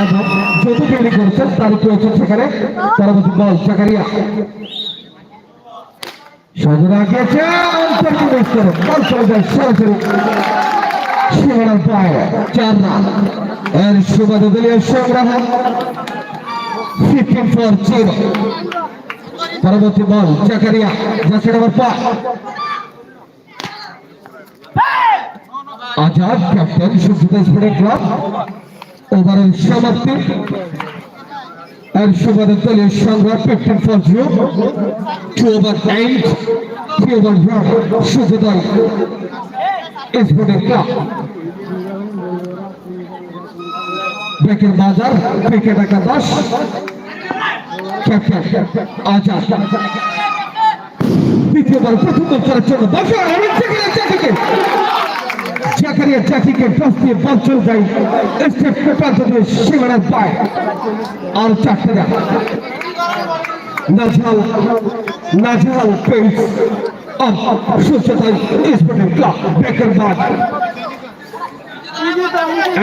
এবং যত তৈরি করেছেন তার প্রয়োজন সেখানে পরবর্তী বল জাকারিয়া। সজনা গিয়েছে অন্তর্কে বেশ করে বল চলে যায় সরাসরি সীমানার পায়ে চার রান। এর সুবাদে দলীয় সংগ্রহ ফিফটিন ফর জিরো পরবর্তী বল, জাকারিয়া যাচ্ছে নম্বর পাঁচ আজাদ ক্যাপ্টেন স্পোর্টিং ক্লাব। ওভারের সমাপ্তি। এর সুবাদে দলীয় সংগ্রহ fifteen for zero two over eight three over run Sujit sporting club. ব্রেকের বাজার ক্রিকেট একাদশ ক্যাপ্টেন আজাদ। দ্বিতীয়বার প্রথম বছরের জন্য বসে জাকারিয়া জাকিকে জাকারিয়া টস দিয়ে বল চলে যায় স্টেপ প্রান্ত দিয়ে সীমানার পায়। আর চারটে রান নাজহাল নাজহাল পেন্স অফ সুচেতাই স্পোর্টিং ক্লাব ব্রেকের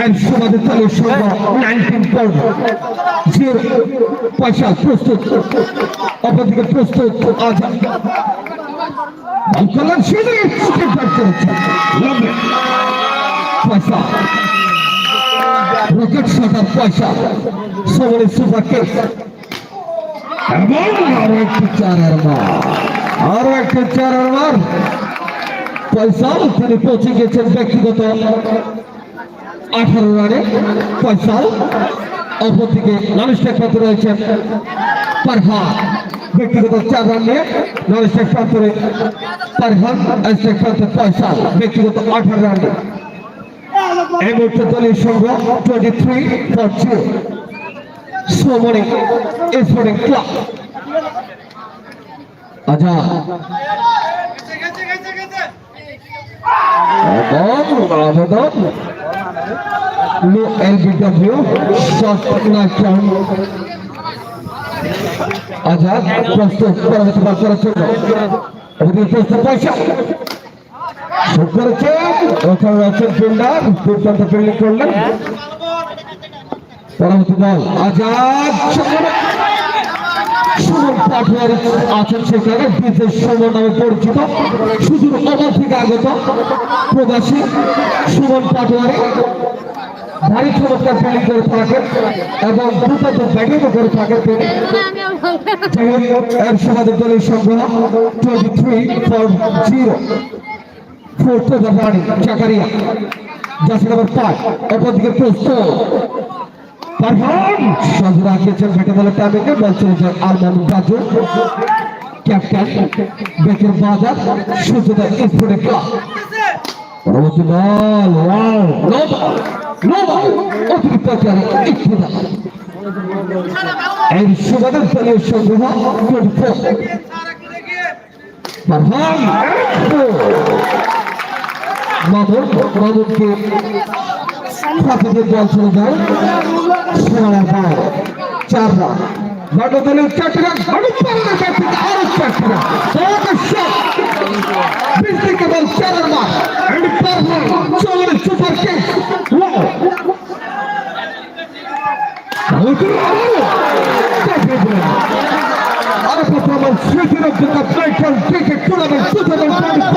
and সমাজের দলের সংখ্যা নাইনটিন পয়েন্ট। জিরো পয়সা প্রস্তুত। অপরদিকে প্রস্তুত আজাদ কল্যাণ সেদিকে পয়সা, সবলে সুপার কেস এবং আরও একটি চারের মার, আরও একটি চারের মার। পয়সাও তিনি পৌঁছে গেছেন ব্যক্তিগত। আঠারো রানে ফয়সাল অপরদিকে মানুষটা প্রান্ত রয়েছেন পারহান। ব্যক্তিগত চার রান নিয়ে মানুষটা প্রান্তরে পারহান। প্রান্ত ফয়সাল ব্যক্তিগত আঠারো রান এই মুহূর্তে দলীয় সংগ্রহ টোয়েন্টি থ্রি ফর আজাদ প্রস্তুত পয়সা আজাদ সুমন পাটোয়ারি আছেন সেখানে বিশেষ সুমন নামে পরিচিত সুদূর অমর থেকে আগত প্রবাসী সুমন পাটোয়ারি ভারী চমৎকার ফিল্ডিং করে থাকেন এবং দুর্দান্ত ব্যাটিংও করে থাকেন তিনি এর সমাজের দলের সংগ্রহ twenty three for zero fourth over running Zakaria যাচ্ছে নম্বর পাঁচ অপরদিকে প্রস্তুত পারফর্ম! সাজু রাখিয়েছেন ব্যাটে বলে টাইমিংয়ে বল চলেছে আরমান রাজু ক্যাপ্টেন বেকের বাজার ফোর। পারফর্ম! মামুন মামুনকে ফাঁকিতে বল চলে যায় সীমানার বাইরে চার রান। ভারত দলের চারটি পাল্লা চারটি আরও চারটি রান। বড় শট। বিজলি কেবল চারের মার এন্ড পারফর্ম চলে সুপার কিক ওয়াও আরও পারফরমেন্স স্মৃতির of the title cricket tournament 2024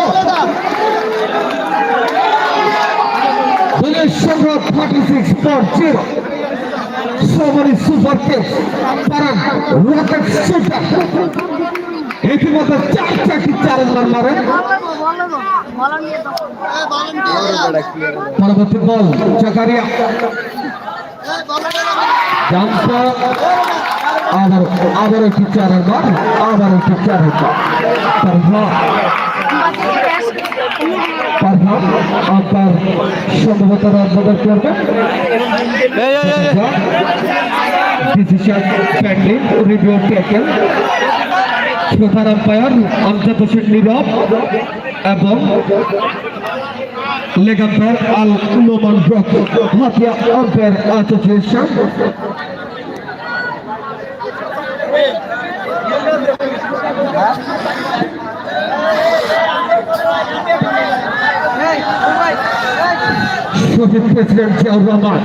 সংগ্রহ থার্টি সিক্স ফর জিরো সমানি সুপার কেস পারান রকেট শুটার ইতিমধ্যে চার চারটি চার রান মারেন পরবর্তী বল, জাকারিয়া। আবার আবার একটি চারের বার আবার একটি চারের বার আপনার সম্ভবত রাজনগর করবেন ডিসিশন পেন্ডিং রিভিউ টেকেন প্রধান আম্পায়ার আমজাদ হোসেন নীরব এবং leg umpire Al Noman Brock Hatiya umpire association. Shaheed president Ziaur Rahman